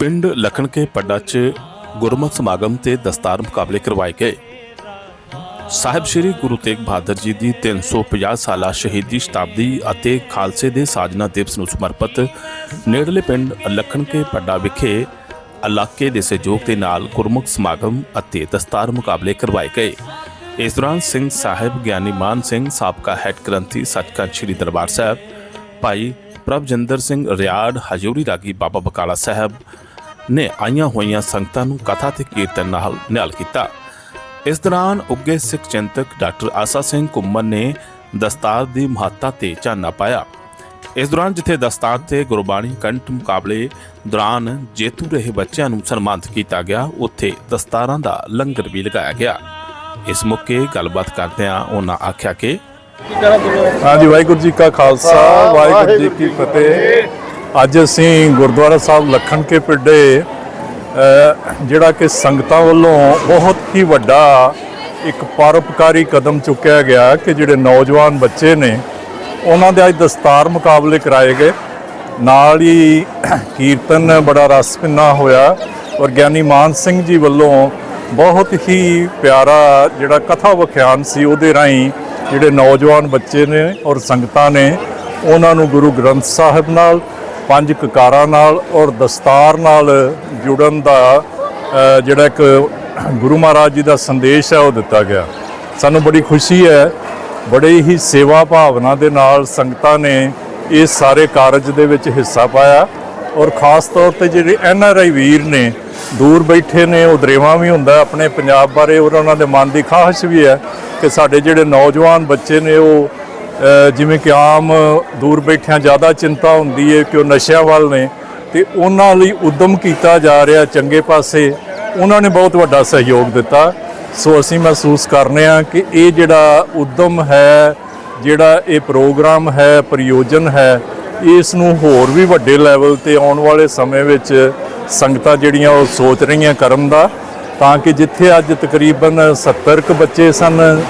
ਪਿੰਡ ਲਖਣਕੇ ਪੱਡਾ 'ਚ ਗੁਰਮਤਿ ਸਮਾਗਮ ਤੇ ਦਸਤਾਰ ਮੁਕਾਬਲੇ ਕਰਵਾਏ ਗਏ। ਸਾਹਿਬ ਸ੍ਰੀ ਗੁਰੂ ਤੇਗ ਬਹਾਦਰ ਜੀ ਦੀ 350 ਸਾਲਾ ਸ਼ਹੀਦੀ ਸ਼ਤਾਬਦੀ ਅਤੇ ਖਾਲਸੇ ਦੇ ਸਾਜਨਾ ਦਿਵਸ ਨੂੰ ਸਮਰਪਿਤ ਨੇੜਲੇ ਪਿੰਡ ਲਖਣਕੇ ਪੱਡਾ ਵਿਖੇ ਇਲਾਕੇ ਦੇ ਸਹਿਯੋਗ ਦੇ ਨਾਲ ਗੁਰਮੁਖ ਸਮਾਗਮ ਅਤੇ ਦਸਤਾਰ ਮੁਕਾਬਲੇ ਕਰਵਾਏ ਗਏ। ਇਸ ਦੌਰਾਨ ਸਿੰਘ ਸਾਹਿਬ, ਗਿਆਨੀ ਮਾਨ ਸਿੰਘ, ਸਾਬਕਾ ਹੈੱਡ ਗ੍ਰੰਥੀ ਸੱਚਖੰਡ ਸ੍ਰੀ ਦਰਬਾਰ ਸਾਹਿਬ, ਭਾਈ ਪ੍ਰਭਜਿੰਦਰ ਸਿੰਘ ਰਿਆੜ, ਹਜੂਰੀ ਰਾਗੀ ਬਾਬਾ ਬਕਾਲਾ ਸਾਹਿਬ ਨੇ ਆਈਆਂ ਹੋਈਆਂ ਸੰਗਤਾਂ ਨੂੰ ਕਥਾ ਤੇ ਕੀਰਤਨ ਨਾਲ ਨਿਹਾਲ ਕੀਤਾ। ਇਸ ਦੌਰਾਨ ਉੱਗੇ ਸਿੱਖ ਚਿੰਤਕ ਡਾਕਟਰ ਆਸਾ ਸਿੰਘ ਕੁੰਮਨ ਨੇ ਦਸਤਾਰ ਦੀ ਮਹੱਤਤਾ ਤੇ ਚਾਨਣਾ ਪਾਇਆ। ਇਸ ਦੌਰਾਨ ਜਿੱਥੇ ਦਸਤਾਰ ਤੇ ਗੁਰਬਾਣੀ ਕੰਠ ਮੁਕਾਬਲੇ ਦੌਰਾਨ ਜੇਤੂ ਰਹੇ ਬੱਚਿਆਂ ਨੂੰ ਸਨਮਾਨਿਤ ਕੀਤਾ ਗਿਆ ਉੱਥੇ ਦਸਤਾਰਾਂ ਦਾ ਲੰਗਰ ਵੀ ਲਗਾਇਆ ਗਿਆ। ਇਸ ਮੌਕੇ ਗੱਲਬਾਤ ਕਰਦਿਆਂ ਉਹਨਾਂ ਆਖਿਆ ਕਿ ਹਾਂਜੀ ਵਾਹਿਗੁਰੂ ਜੀ ਕਾ ਖਾਲਸਾ ਵਾਹਿਗੁਰੂ ਜੀ ਕੀ ਫਤਿਹ। ਅੱਜ ਅਸੀਂ ਗੁਰਦੁਆਰਾ ਸਾਹਿਬ ਲਖਣ ਕੇ ਪਿੰਡੇ ਜਿਹੜਾ ਕਿ ਸੰਗਤਾਂ ਵੱਲੋਂ ਬਹੁਤ ਹੀ ਵੱਡਾ ਇੱਕ ਪਰਉਪਕਾਰੀ ਕਦਮ ਚੁੱਕਿਆ ਗਿਆ ਕਿ ਜਿਹੜੇ ਨੌਜਵਾਨ ਬੱਚੇ ਨੇ, ਉਹਨਾਂ ਦੇ ਅੱਜ ਦਸਤਾਰ ਮੁਕਾਬਲੇ ਕਰਾਏ ਗਏ। ਨਾਲ ਹੀ ਕੀਰਤਨ ਬੜਾ ਰਸ ਭਿੰਨਾ ਹੋਇਆ ਔਰ ਗਿਆਨੀ ਮਾਨ ਸਿੰਘ ਜੀ ਵੱਲੋਂ ਬਹੁਤ ਹੀ ਪਿਆਰਾ ਜਿਹੜਾ ਕਥਾ ਵਿਖਿਆਨ ਸੀ ਉਹਦੇ ਰਾਹੀਂ ਜਿਹੜੇ ਨੌਜਵਾਨ ਬੱਚੇ ਨੇ ਔਰ ਸੰਗਤਾਂ ਨੇ, ਉਹਨਾਂ ਨੂੰ ਗੁਰੂ ਗ੍ਰੰਥ ਸਾਹਿਬ ਨਾਲ ਪੰਜ ਕਕਾਰਾਂ ਨਾਲ ਔਰ ਦਸਤਾਰ ਨਾਲ ਜੁੜਨ ਦਾ ਜਿਹੜਾ ਇੱਕ ਗੁਰੂ ਮਹਾਰਾਜ ਜੀ ਦਾ ਸੰਦੇਸ਼ ਹੈ, ਉਹ ਦਿੱਤਾ ਗਿਆ। ਸਾਨੂੰ ਬੜੀ ਖੁਸ਼ੀ ਹੈ, ਬੜੇ ਹੀ ਸੇਵਾ ਭਾਵਨਾ ਦੇ ਨਾਲ ਸੰਗਤਾਂ ਨੇ ਇਸ ਸਾਰੇ ਕਾਰਜ ਦੇ ਵਿੱਚ ਹਿੱਸਾ ਪਾਇਆ ਔਰ ਖਾਸ ਤੌਰ ਤੇ ਜਿਹੜੇ ਐਨ ਆਰ ਆਈ ਵੀਰ ਨੇ, ਦੂਰ ਬੈਠੇ ਨੇ, ਉਹ ਦਰੇਵਾ ਵੀ ਹੁੰਦਾ, ਆਪਣੇ ਪੰਜਾਬ ਬਾਰੇ ਔਰ ਉਹਨਾਂ ਦੇ ਮਨ ਦੀ ਖਾਹਿਸ਼ ਵੀ ਹੈ ਕਿ ਸਾਡੇ ਜਿਹੜੇ ਨੌਜਵਾਨ ਬੱਚੇ ਨੇ, ਉਹ ਜਿਵੇਂ ਕਿ ਆਮ ਦੂਰ ਬੈਠਿਆਂ ਜ਼ਿਆਦਾ ਚਿੰਤਾ ਹੁੰਦੀ ਹੈ ਕਿ ਉਹ ਨਸ਼ਿਆਂ ਵੱਲ ਨੇ, ਤੇ ਉਹਨਾਂ ਲਈ ਉਦਮ ਕੀਤਾ ਜਾ ਰਿਹਾ ਚੰਗੇ ਪਾਸੇ, ਉਹਨਾਂ ਨੇ ਬਹੁਤ ਵੱਡਾ ਸਹਿਯੋਗ ਦਿੱਤਾ। ਸੋ ਅਸੀਂ ਮਹਿਸੂਸ ਕਰਨੇ ਆ ਕਿ ਇਹ ਜਿਹੜਾ ਉਦਮ ਹੈ, ਜਿਹੜਾ ਇਹ ਪ੍ਰੋਗਰਾਮ ਹੈ, ਪ੍ਰਯੋਜਨ ਹੈ, ਇਸ ਨੂੰ ਹੋਰ ਵੀ ਵੱਡੇ ਲੈਵਲ ਤੇ ਆਉਣ ਵਾਲੇ ਸਮੇਂ ਵਿੱਚ ਸੰਗਤਾਂ ਜਿਹੜੀਆਂ ਉਹ ਸੋਚ ਰਹੀਆਂ ਕਰਨ ਦਾ, ਤਾਂ ਕਿ ਜਿੱਥੇ ਅੱਜ ਤਕਰੀਬਨ 70 ਕੁ ਬੱਚੇ ਸਨ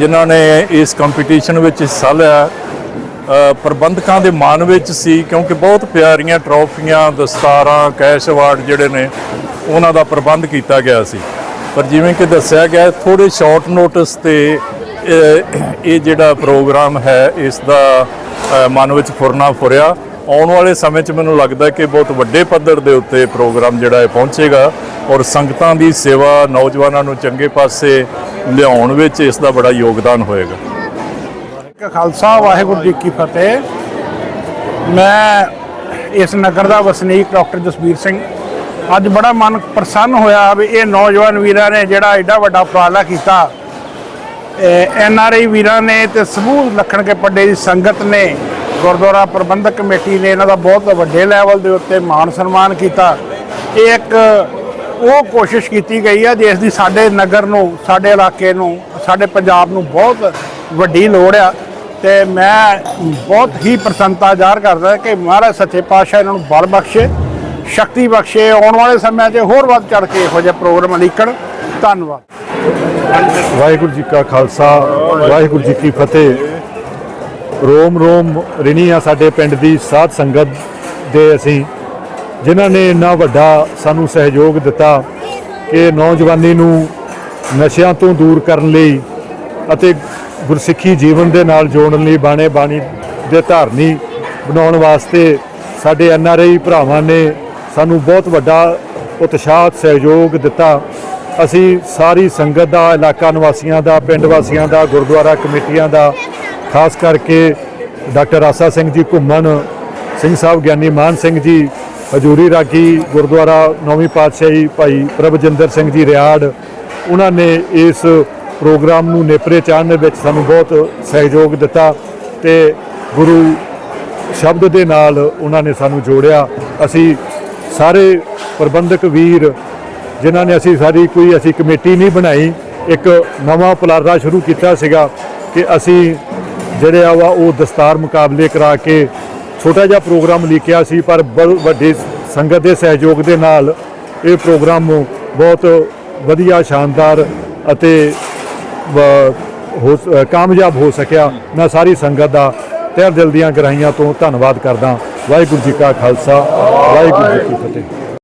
ਜਿਨ੍ਹਾਂ ਨੇ ਇਸ ਕੰਪੀਟੀਸ਼ਨ ਵਿੱਚ ਹਿੱਸਾ ਲਿਆ ਪ੍ਰਬੰਧਕਾਂ ਦੇ ਮਨ ਵਿੱਚ ਸੀ, ਕਿਉਂਕਿ ਬਹੁਤ ਪਿਆਰੀਆਂ ਟਰੋਫੀਆਂ ਦਸਤਾਰਾਂ ਕੈਸ਼ ਅਵਾਰਡ ਜਿਹੜੇ ਨੇ, ਉਹਨਾਂ ਦਾ ਪ੍ਰਬੰਧ ਕੀਤਾ ਗਿਆ ਸੀ। ਪਰ ਜਿਵੇਂ ਕਿ ਦੱਸਿਆ ਗਿਆ ਥੋੜੇ ਸ਼ਾਰਟ ਨੋਟਿਸ ਤੇ ਇਹ ਜਿਹੜਾ ਪ੍ਰੋਗਰਾਮ ਹੈ, ਇਸ ਦਾ ਮਨ ਵਿੱਚ ਫੁਰਨਾ ਫੁਰਿਆ। ਆਉਣ ਵਾਲੇ ਸਮੇਂ 'ਚ ਮੈਨੂੰ ਲੱਗਦਾ ਕਿ ਬਹੁਤ ਵੱਡੇ ਪੱਧਰ ਦੇ ਉੱਤੇ ਪ੍ਰੋਗਰਾਮ ਜਿਹੜਾ ਹੈ ਪਹੁੰਚੇਗਾ ਔਰ ਸੰਗਤਾਂ ਦੀ ਸੇਵਾ ਨੌਜਵਾਨਾਂ ਨੂੰ ਚੰਗੇ ਪਾਸੇ ਲਿਆਉਣ ਵਿੱਚ ਇਸ ਦਾ ਬੜਾ ਯੋਗਦਾਨ ਹੋਏਗਾ। ਖਾਲਸਾ, ਵਾਹਿਗੁਰੂ ਜੀ ਕੀ ਫਤਿਹ। ਮੈਂ ਇਸ ਨਗਰ ਦਾ ਵਸਨੀਕ ਡਾਕਟਰ ਜਸਬੀਰ ਸਿੰਘ। ਅੱਜ ਬੜਾ ਮਨ ਪ੍ਰਸੰਨ ਹੋਇਆ ਵੀ ਇਹ ਨੌਜਵਾਨ ਵੀਰਾਂ ਨੇ ਜਿਹੜਾ ਐਡਾ ਵੱਡਾ ਉਪਰਾਲਾ ਕੀਤਾ। ਐਨ ਆਰ ਆਈ ਵੀਰਾਂ ਨੇ ਤੇ ਸਮੂਹ ਲੱਖਣ ਕੇ ਪੱਡੇ ਦੀ ਸੰਗਤ ਨੇ ਗੁਰਦੁਆਰਾ ਪ੍ਰਬੰਧਕ ਕਮੇਟੀ ਨੇ ਇਹਨਾਂ ਦਾ ਬਹੁਤ ਵੱਡੇ ਲੈਵਲ ਦੇ ਉੱਤੇ ਮਾਣ ਸਨਮਾਨ ਕੀਤਾ। ਇਹ ਇੱਕ ਉਹ ਕੋਸ਼ਿਸ਼ ਕੀਤੀ ਗਈ ਹੈ ਜਿਸ ਦੀ ਸਾਡੇ ਨਗਰ ਨੂੰ, ਸਾਡੇ ਇਲਾਕੇ ਨੂੰ, ਸਾਡੇ ਪੰਜਾਬ ਨੂੰ ਬਹੁਤ ਵੱਡੀ ਲੋੜ ਆ। ਤੇ ਮੈਂ ਬਹੁਤ ਹੀ ਪ੍ਰਸੰਨਤਾ ਜ਼ਾਹਰ ਕਰਦਾ ਕਿ ਮਹਾਰਾਜ ਸੱਚੇ ਪਾਤਸ਼ਾਹ ਇਹਨਾਂ ਨੂੰ ਬਲ ਬਖਸ਼ੇ, ਸ਼ਕਤੀ ਬਖਸ਼ੇ, ਆਉਣ ਵਾਲੇ ਸਮਿਆਂ 'ਚ ਹੋਰ ਵੱਧ ਚੜ ਕੇ ਇਹੋ ਜਿਹੇ ਪ੍ਰੋਗਰਾਮ ਲਿਖਣ ਧੰਨਵਾਦ। ਵਾਹਿਗੁਰੂ ਜੀ ਕਾ ਖਾਲਸਾ, ਵਾਹਿਗੁਰੂ ਜੀ ਕੀ ਫਤਿਹ। ਰੋਮ ਰੋਮ ਰਿਣੀ ਆ ਸਾਡੇ ਪਿੰਡ ਦੀ ਸਾਧ ਸੰਗਤ ਦੇ ਅਸੀਂ, ਜਿਨ੍ਹਾਂ ਨੇ ਇੰਨਾ ਵੱਡਾ ਸਾਨੂੰ ਸਹਿਯੋਗ ਦਿੱਤਾ ਕਿ ਨੌਜਵਾਨੀ ਨੂੰ ਨਸ਼ਿਆਂ ਤੋਂ ਦੂਰ ਕਰਨ ਲਈ ਅਤੇ ਗੁਰਸਿੱਖੀ ਜੀਵਨ ਦੇ ਨਾਲ ਜੋੜਨ ਲਈ ਬਾਣੇ ਬਾਣੀ ਦੇ ਧਾਰਨੀ ਬਣਾਉਣ ਵਾਸਤੇ ਸਾਡੇ ਐਨ ਆਰ ਆਈ ਭਰਾਵਾਂ ਨੇ ਸਾਨੂੰ ਬਹੁਤ ਵੱਡਾ ਉਤਸ਼ਾਹ, ਸਹਿਯੋਗ ਦਿੱਤਾ। ਅਸੀਂ ਸਾਰੀ ਸੰਗਤ ਦਾ, ਇਲਾਕਾ ਨਿਵਾਸੀਆਂ ਦਾ, ਪਿੰਡ ਵਾਸੀਆਂ ਦਾ, ਗੁਰਦੁਆਰਾ ਕਮੇਟੀਆਂ ਦਾ ਖਾਸ ਕਰਕੇ ਡਾਕਟਰ ਆਸਾ ਸਿੰਘ ਜੀ, ਘੁੰਮਣ, ਸਿੰਘ ਸਾਹਿਬ ਗਿਆਨੀ ਮਾਨ ਸਿੰਘ ਜੀ, ਹਜੂਰੀ ਰਾਗੀ ਗੁਰਦੁਆਰਾ ਨੌਵੀਂ ਪਾਤਸ਼ਾਹੀ ਭਾਈ ਪ੍ਰਭਜਿੰਦਰ ਸਿੰਘ ਜੀ ਰਿਆੜ, ਉਹਨਾਂ ਨੇ ਇਸ ਪ੍ਰੋਗਰਾਮ ਨੂੰ ਨੇਪਰੇ ਚਾਣ ਦੇ ਵਿੱਚ ਸਾਨੂੰ ਬਹੁਤ ਸਹਿਯੋਗ ਦਿੱਤਾ ਤੇ ਗੁਰੂ ਸ਼ਬਦ ਦੇ ਨਾਲ ਉਹਨਾਂ ਨੇ ਸਾਨੂੰ ਜੋੜਿਆ। ਅਸੀਂ ਸਾਰੇ ਪ੍ਰਬੰਧਕ ਵੀਰ ਜਿਨ੍ਹਾਂ ਨੇ ਅਸੀਂ ਸਾਰੀ ਕੋਈ ਅਸੀਂ ਕਮੇਟੀ ਨਹੀਂ ਬਣਾਈ, ਇੱਕ ਨਵਾਂ ਪਲਾਰਾ ਸ਼ੁਰੂ ਕੀਤਾ ਸੀਗਾ ਕਿ ਅਸੀਂ ਜਿਹੜੇ ਆ ਵਾ ਉਹ ਦਸਤਾਰ ਮੁਕਾਬਲੇ ਕਰਾ ਕੇ ਛੋਟਾ ਜਿਹਾ ਪ੍ਰੋਗਰਾਮ ਲਿਖਿਆ ਸੀ, ਪਰ ਬ- ਸੰਗਤ ਦੇ ਸਹਿਯੋਗ ਦੇ ਨਾਲ ਇਹ ਪ੍ਰੋਗਰਾਮ ਬਹੁਤ ਵਧੀਆ, ਸ਼ਾਨਦਾਰ ਅਤੇ ਹੋ ਕਾਮਯਾਬ ਹੋ ਸਕਿਆ। ਮੈਂ ਸਾਰੀ ਸੰਗਤ ਦਾ ਤਹਿ ਦਿਲ ਦੀਆਂ ਗਹਿਰਾਈਆਂ ਤੋਂ ਧੰਨਵਾਦ ਕਰਦਾ। ਵਾਹਿਗੁਰੂ ਜੀ ਕਾ ਖਾਲਸਾ, ਵਾਹਿਗੁਰੂ ਜੀ ਕੀ ਫਤਿਹ।